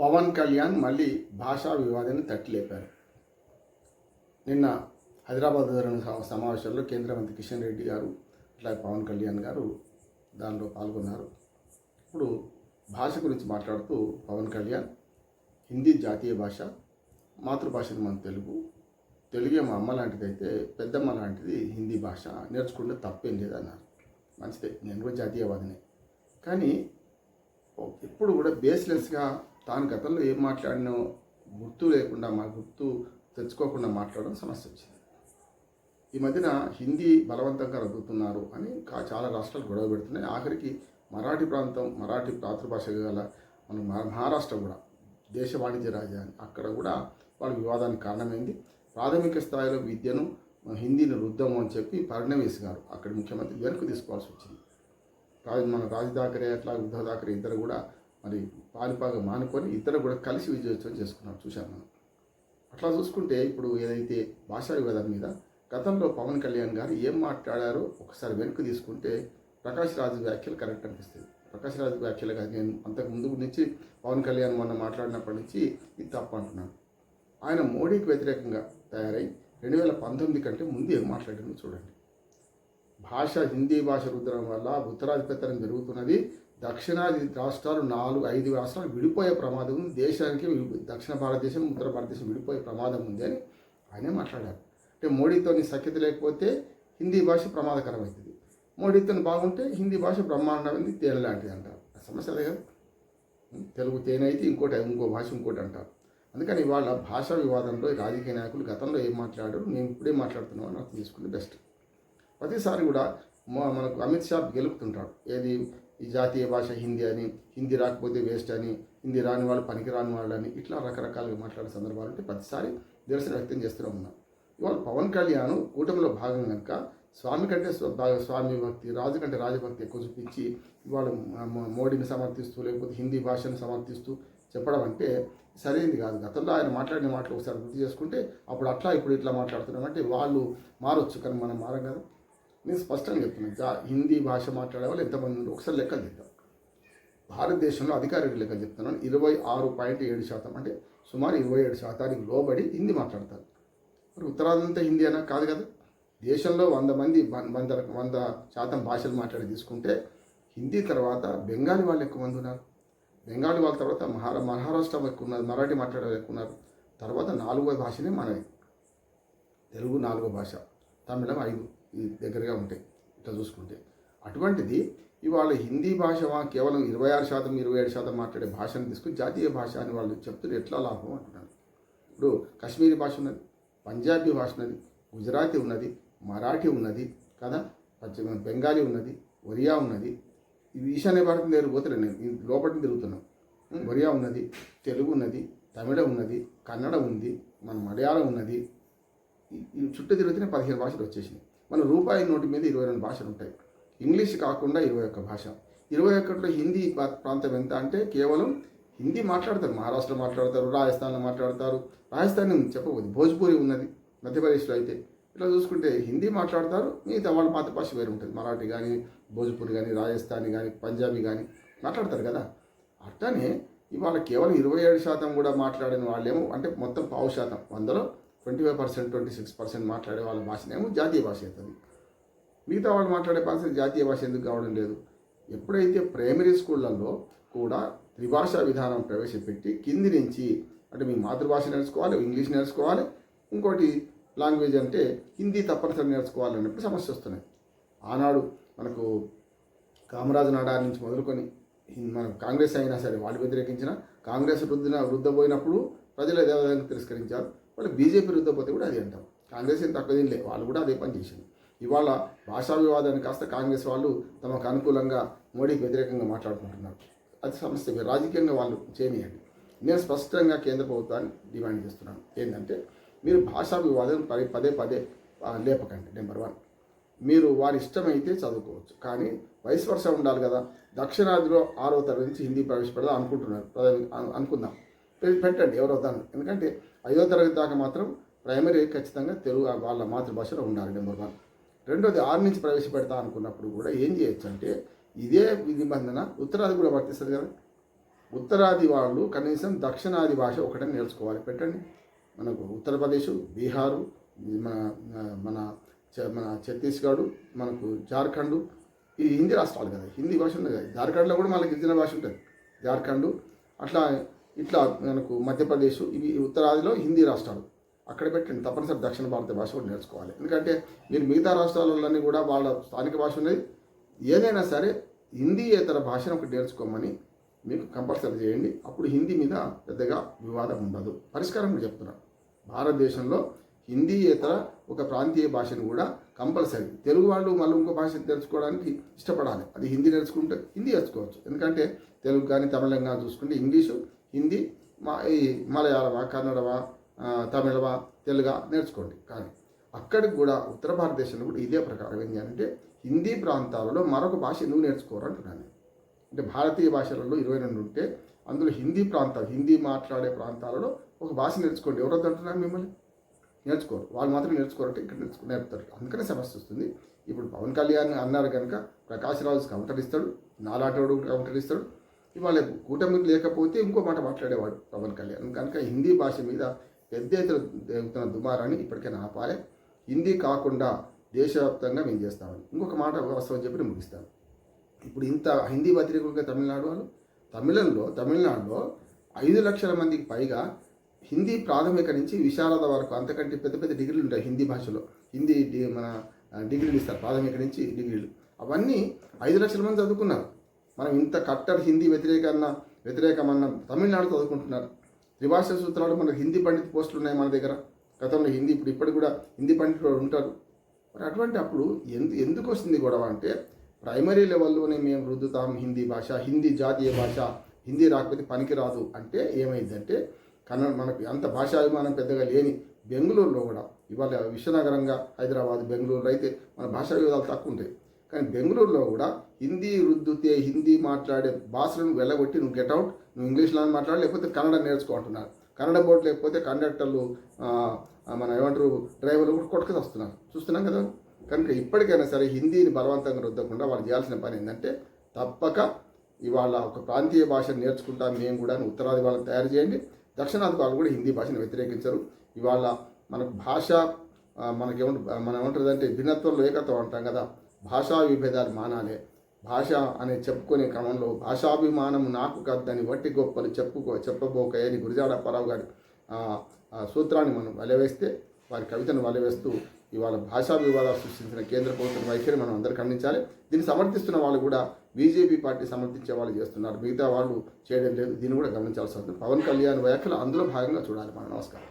పవన్ కళ్యాణ్ మళ్ళీ భాషా వివాదాన్ని తట్టిలేపారు. నిన్న హైదరాబాద్ జరిగిన సమావేశంలో కేంద్ర మంత్రి కిషన్ రెడ్డి గారు అట్లాగే పవన్ కళ్యాణ్ గారు దానిలో పాల్గొన్నారు. ఇప్పుడు భాష గురించి మాట్లాడుతూ పవన్ కళ్యాణ్ హిందీ జాతీయ భాష మాతృభాషను మన తెలుగు తెలుగే మా అమ్మ లాంటిదైతే పెద్దమ్మ లాంటిది హిందీ భాష నేర్చుకుంటే తప్పేం లేదన్నారు. మంచిదే నేను కూడా జాతీయవాదినే. కానీ ఎప్పుడు కూడా బేస్లెస్గా తాను గతంలో ఏం మాట్లాడినో గుర్తు లేకుండా మా గుర్తు తెచ్చుకోకుండా మాట్లాడడం సమస్య వచ్చింది. ఈ మధ్యన హిందీ బలవంతంగా రద్దుతున్నారు అని కా- చాలా రాష్ట్రాలు గొడవ పెడుతున్నాయి. ఆఖరికి మరాఠీ ప్రాంతం మరాఠీ మాతృభాష గల మన మహారాష్ట్ర కూడా దేశ వాణిజ్య రాజధాని అక్కడ కూడా వాళ్ళ వివాదానికి కారణమైంది. ప్రాథమిక స్థాయిలో విద్యను హిందీని రుద్దము అని చెప్పి ఫడ్నవీస్ గారు అక్కడ ముఖ్యమంత్రి వెనక్కి తీసుకోవాల్సి వచ్చింది. రాజు మన రాజ్ థాకరే అట్లా ఉద్ధవ్ థాకరే ఇద్దరు కూడా మరి పాలిపాగా మానుకొని ఇద్దరు కూడా కలిసి విజయోత్సవం చేసుకున్నారు చూశాను మనం. అట్లా చూసుకుంటే ఇప్పుడు ఏదైతే భాషా వివాదం మీద గతంలో పవన్ కళ్యాణ్ గారు ఏం మాట్లాడారో ఒకసారి వెనక్కి తీసుకుంటే ప్రకాష్ రాజు వ్యాఖ్యలు కరెక్ట్ అనిపిస్తుంది ప్రకాష్ రాజు వ్యాఖ్యలు కాదు నేను అంతకు ముందు నుంచి పవన్ కళ్యాణ్ మొన్న మాట్లాడినప్పటి నుంచి ఇది తప్పు అంటున్నాను. ఆయన మోడీకి వ్యతిరేకంగా తయారై రెండు వేల పంతొమ్మిది కంటే ముందు ఏం మాట్లాడిందో చూడండి. భాష హిందీ భాష రుద్దడం వల్ల ఉత్తరాధిపత్యం జరుగుతున్నది దక్షిణాది రాష్ట్రాలు నాలుగు ఐదు రాష్ట్రాలు విడిపోయే ప్రమాదం ఉంది. దేశానికి దక్షిణ భారతదేశం ఉత్తర భారతదేశం విడిపోయే ప్రమాదం ఉంది అని ఆయనే మాట్లాడారు. అంటే మోడీతో సఖ్యత లేకపోతే హిందీ భాష ప్రమాదకరమవుతుంది. మోడీతో బాగుంటే హిందీ భాష బ్రహ్మాండమైంది తేనె లాంటిది అంటారు సమస్య లేదు తెలుగు తేనె అయితే ఇంకోటి ఇంకో భాష ఇంకోటి అంటారు. అందుకని ఇవాళ భాషా వివాదంలో రాజకీయ నాయకులు గతంలో ఏం మాట్లాడారు? నేను ఇప్పుడే మాట్లాడుతున్నాను నాకు అర్థం చేసుకుంటే బెస్ట్. ప్రతిసారి కూడా మనకు అమిత్ షా గెలుపుతుంటాడు. ఏది? ఈ జాతీయ భాష హిందీ అని హిందీ రాకపోతే వేస్ట్ అని హిందీ రాని వాళ్ళు పనికి రాని వాళ్ళు అని ఇట్లా రకరకాలుగా మాట్లాడే సందర్భాలు ఉంటే ప్రతిసారి నిరసన వ్యక్తం చేస్తూనే ఉన్నాం. ఇవాళ పవన్ కళ్యాణ్ కూటమిలో భాగం కనుక స్వామి కంటే స్వామి భక్తి రాజు కంటే రాజభక్తి ఎక్కువ చూపించి ఇవాళ మోడీని సమర్థిస్తూ లేకపోతే హిందీ భాషను సమర్థిస్తూ చెప్పడం అంటే సరైనది కాదు. గతంలో ఆయన మాట్లాడిన మాటలు ఒకసారి గుర్తు చేసుకుంటే అప్పుడు అట్లా ఇప్పుడు ఇట్లా మాట్లాడుతున్నాం అంటే వాళ్ళు మారొచ్చు కానీ మనం మారం కదా. నేను స్పష్టంగా చెప్తున్నాను జా హిందీ భాష మాట్లాడే వాళ్ళు ఎంతమంది ఉన్నారు? ఒకసారి లెక్కలు తీద్దాం భారతదేశంలో అధికారిక లెక్కలు చెప్తున్నాను. ఇరవై ఆరు పాయింట్ ఏడు శాతం అంటే సుమారు ఇరవై ఏడు శాతానికి లోబడి హిందీ మాట్లాడతారు. మరి ఉత్తరాదంతా హిందీ అన్న కాదు కదా. దేశంలో వంద మంది వంద వంద శాతం భాషలు మాట్లాడి తీసుకుంటే హిందీ తర్వాత బెంగాలీ వాళ్ళు ఎక్కువ మంది ఉన్నారు. బెంగాలీ వాళ్ళ తర్వాత మహారా మహారాష్ట్ర ఎక్కువ ఉన్నారు. మరాఠీ మాట్లాడే ఎక్కువ ఉన్నారు. తర్వాత నాలుగో భాషనే మనది తెలుగు నాలుగో భాష. తమిళం ఐదు. దగ్గరగా ఉంటాయి ఇట్లా చూసుకుంటే. అటువంటిది ఇవాళ హిందీ భాష కేవలం ఇరవై ఆరు శాతం ఇరవై ఏడు శాతం మాట్లాడే భాషను తీసుకుని జాతీయ భాష అని వాళ్ళు చెప్తున్నారు ఎట్లా లాభం అంటున్నాను ఇప్పుడు కాశ్మీరీ భాష ఉన్నది పంజాబీ భాష ఉన్నది గుజరాతీ ఉన్నది మరాఠీ ఉన్నది కదా? పశ్చిమ బెంగాలీ ఉన్నది ఒరియా ఉన్నది. ఇది ఈశాన్య భారతం దగ్గర పోతే నేను ఈ లోపలికి తిరుగుతున్నాం. ఒరియా ఉన్నది తెలుగు ఉన్నది తమిళం ఉన్నది కన్నడ ఉంది మన మలయాళం ఉన్నది. చుట్టూ తిరిగితేనే పదిహేను భాషలు వచ్చేసినాయి. మన రూపాయి నోటి మీద ఇరవై రెండు భాషలు ఉంటాయి. ఇంగ్లీష్ కాకుండా ఇరవై ఒక్క భాష. ఇరవై ఒక్కటిలో హిందీ ప్రాంతం ఎంత అంటే కేవలం హిందీ మాట్లాడతారు. మహారాష్ట్ర మాట్లాడతారు రాజస్థాన్లో మాట్లాడతారు. రాజస్థాన్ చెప్పబోదు. భోజ్పూరి ఉన్నది మధ్యప్రదేశ్లో అయితే. ఇట్లా చూసుకుంటే హిందీ మాట్లాడతారు మిగతా వాళ్ళ మాతృభాష వేరు ఉంటుంది. మరాఠీ కానీ భోజ్పూరి కానీ రాజస్థానీ కానీ పంజాబీ కానీ మాట్లాడతారు కదా. అట్లానే ఇవాళ కేవలం ఇరవై ఏడు శాతం కూడా మాట్లాడిన వాళ్ళేమో అంటే మొత్తం పావు శాతం వందలో twenty five percent twenty six percent మాట్లాడే వాళ్ళ భాషనేమో జాతీయ భాష అవుతుంది. మిగతా వాళ్ళు మాట్లాడే భాష జాతీయ భాష ఎందుకు కావడం లేదు? ఎప్పుడైతే ప్రైమరీ స్కూళ్ళల్లో కూడా త్రిభాషా విధానం ప్రవేశపెట్టి కింది నుంచి అంటే మీ మాతృభాష నేర్చుకోవాలి ఇంగ్లీష్ నేర్చుకోవాలి ఇంకోటి లాంగ్వేజ్ అంటే హిందీ తప్పనిసరి నేర్చుకోవాలి అన్నప్పుడు సమస్య వస్తున్నాయి. ఆనాడు మనకు కామరాజు నాడారి నుంచి మొదలుకొని మన కాంగ్రెస్ అయినా సరే వాళ్ళు వ్యతిరేకించిన కాంగ్రెస్ వృద్ధిన వృద్ధపోయినప్పుడు ప్రజలు అదే విధంగా తిరస్కరించారు. వాళ్ళు బీజేపీ వృద్ధపోతే కూడా అది అంటాం. కాంగ్రెస్ ఏం తక్కువ తినలే. వాళ్ళు కూడా అదే పని చేసింది ఇవాళ భాషా వివాదాన్ని కాస్త కాంగ్రెస్ వాళ్ళు తమకు అనుకూలంగా మోడీకి వ్యతిరేకంగా మాట్లాడుకుంటున్నారు. అది సమస్య రాజకీయంగా వాళ్ళు చేయనియండి. నేను స్పష్టంగా కేంద్ర ప్రభుత్వాన్ని డిమాండ్ చేస్తున్నాను. ఏంటంటే మీరు భాషా వివాదం పదే పదే పదే లేపకండి నెంబర్ వన్. మీరు వారి ఇష్టమైతే చదువుకోవచ్చు. కానీ వయసు వర్షం ఉండాలి కదా. దక్షిణాదిలో ఆరో తరగతి నుంచి హిందీ ప్రవేశపెడదాం అనుకుంటున్నారు. అనుకుందాం. పెట్టండి ఎవరో దాన్ని. ఎందుకంటే ఐదో తరగతి దాకా మాత్రం ప్రైమరీ ఖచ్చితంగా తెలుగు వాళ్ళ మాతృభాషలో ఉండాలి నెంబర్ వన్. రెండోది ఆరు నుంచి ప్రవేశపెడతా అనుకున్నప్పుడు కూడా ఏం చేయొచ్చు అంటే ఇదే నిబంధన ఉత్తరాది కూడా వర్తిస్తుంది కదా. ఉత్తరాది వాళ్ళు కనీసం దక్షిణాది భాష ఒకటే నేర్చుకోవాలి. పెట్టండి. మనకు ఉత్తరప్రదేశ్ బీహారు మన మన చ- మన ఛత్తీస్గఢ్ మనకు జార్ఖండ్ ఈ హిందీ రాష్ట్రాలు కదా. హిందీ భాష ఉంది కదా. జార్ఖండ్లో కూడా మనకి గిరిజన భాష ఉంటుంది. జార్ఖండ్ అట్లా ఇట్లా మనకు మధ్యప్రదేశ్ ఇవి ఉత్తరాదిలో హిందీ రాష్ట్రాలు. అక్కడ పెట్టండి తప్పనిసరి దక్షిణ భారత భాష కూడా నేర్చుకోవాలి. ఎందుకంటే మీరు మిగతా రాష్ట్రాలన్నీ కూడా వాళ్ళ స్థానిక భాష ఉన్నది. ఏదైనా సరే హిందీ ఇతర భాషను ఒకటి నేర్చుకోమని మీకు కంపల్సరీ చేయండి. అప్పుడు హిందీ మీద పెద్దగా వివాదం ఉండదు. పరిష్కారం కూడా చెప్తున్నాను భారతదేశంలో హిందీ ఇతర ఒక ప్రాంతీయ భాషను కూడా కంపల్సరీ. తెలుగు వాళ్ళు మళ్ళీ ఇంకో భాష నేర్చుకోవడానికి ఇష్టపడాలి. అది హిందీ నేర్చుకుంటే హిందీ నేర్చుకోవచ్చు. ఎందుకంటే తెలుగు కానీ తమిళం కానీ చూసుకుంటే ఇంగ్లీషు హిందీ మా ఈ మలయాళమా కన్నడమా తమిళమా తెలుగా నేర్చుకోండి. కానీ అక్కడికి కూడా ఉత్తర భారతదేశంలో కూడా ఇదే ప్రకారం ఏంటి అంటే హిందీ ప్రాంతాలలో మరొక భాష ఎందుకు నేర్చుకోరు అంటున్నాను అంటే భారతీయ భాషలలో ఇరవై రెండు ఉంటే అందులో హిందీ ప్రాంతాలు హిందీ మాట్లాడే ప్రాంతాలలో ఒక భాష నేర్చుకోండి. ఎవరొద్దు అంటున్నారు మిమ్మల్ని? నేర్చుకోరు. వాళ్ళు మాత్రం నేర్చుకోరంటే ఇక్కడ నేర్చుకు నేర్పుతారు. అందుకనే సమస్య వస్తుంది. ఇప్పుడు పవన్ కళ్యాణ్ అన్నారు కనుక ప్రకాశ్ రాజు కౌంటర్ ఇస్తాడు. నాలాటోడు కౌంటర్ ఇస్తాడు. ఇవాళ కూటమి లేకపోతే ఇంకో మాట మాట్లాడేవాడు పవన్ కళ్యాణ్. కనుక హిందీ భాష మీద పెద్ద ఎత్తున జరుగుతున్న దుమారాన్ని ఇప్పటికైనా ఆపాలి. హిందీ కాకుండా దేశవ్యాప్తంగా మేము చేస్తామని. ఇంకొక మాట వాస్తవం చెప్పి నేను ముగిస్తాను. ఇప్పుడు ఇంత హిందీ పత్రికలుగా తమిళనాడు వాళ్ళు తమిళంలో తమిళనాడులో ఐదు లక్షల మందికి పైగా హిందీ ప్రాథమిక నుంచి విశారద వరకు అంతకంటే పెద్ద పెద్ద డిగ్రీలు ఉంటాయి హిందీ భాషలో. హిందీ మన డిగ్రీలు ఇస్తారు. ప్రాథమిక నుంచి డిగ్రీలు. అవన్నీ ఐదు లక్షల మంది చదువుకున్నారు. మనం ఇంత కట్టర్ హిందీ వ్యతిరేకన్న వ్యతిరేకమన్న తమిళనాడు చదువుకుంటున్నారు. త్రిభాష సూత్రాలు మనకు హిందీ పండిత పోస్టులు ఉన్నాయి మన దగ్గర. గతంలో హిందీ ఇప్పుడు ఇప్పటికి కూడా హిందీ పండితులు ఉంటారు. మరి అటువంటి అప్పుడు ఎందు ఎందుకు వస్తుంది గొడవ అంటే ప్రైమరీ లెవెల్లోనే మేము రుద్దుతాం హిందీ భాష హిందీ జాతీయ భాష హిందీ రాకపోతే పనికిరాదు అంటే ఏమైందంటే కన్నడ మనకు అంత భాషాభిమానం పెద్దగా లేని బెంగళూరులో కూడా ఇవాళ విశ్వనగరంగా హైదరాబాద్ బెంగళూరులో అయితే మన భాషా వివాదాలు తక్కువ ఉంటాయి. కానీ బెంగళూరులో కూడా హిందీ రుద్దుతే హిందీ మాట్లాడే భాషలను వెళ్ళగొట్టి నువ్వు గెట్అవుట్ నువ్వు ఇంగ్లీష్లో మాట్లాడాలి లేకపోతే కన్నడ నేర్చుకుంటున్నారు కన్నడ బోర్డు లేకపోతే కండక్టర్లు మన ఏమంటారు డ్రైవర్లు కూడా కొట్టుకు వస్తున్నారు. చూస్తున్నాం కదా? కనుక ఇప్పటికైనా సరే హిందీని బలవంతంగా రుద్దకుండా వాళ్ళు చేయాల్సిన పని ఏంటంటే తప్పక ఇవాళ ఒక ప్రాంతీయ భాషను నేర్చుకుంటాం మేము కూడా ఉత్తరాది వాళ్ళని తయారు చేయండి. దక్షిణాది వాళ్ళు కూడా హిందీ భాషను వ్యతిరేకించరు. ఇవాళ మనకు భాష మనకేమంట మనం ఏమంటుంది భిన్నత్వంలో ఏకత్వం అంటాం కదా? భాషా విభేదాలు మానాలే. భాష అనే చెప్పుకునే క్రమంలో భాషాభిమానం నాకు కద్దని వట్టి గొప్పలు చెప్పుకో చెప్పబోకయని గురిజాడ అప్పారావు గారి సూత్రాన్ని మనం వలవేస్తే వారి కవితను వలవేస్తూ ఇవాళ భాషా వివాదాలు సృష్టించిన కేంద్ర ప్రభుత్వం వైఖరి మనం అందరూ ఖండించాలి. దీన్ని సమర్థిస్తున్న వాళ్ళు కూడా బీజేపీ పార్టీ సమర్థించే వాళ్ళు చేస్తున్నారు. మిగతా వాళ్ళు చేయడం లేదు. దీన్ని కూడా గమనించాల్సి వస్తుంది పవన్ కళ్యాణ్ వ్యాఖ్యలు అందులో భాగంగా చూడాలి మనం. నమస్కారం.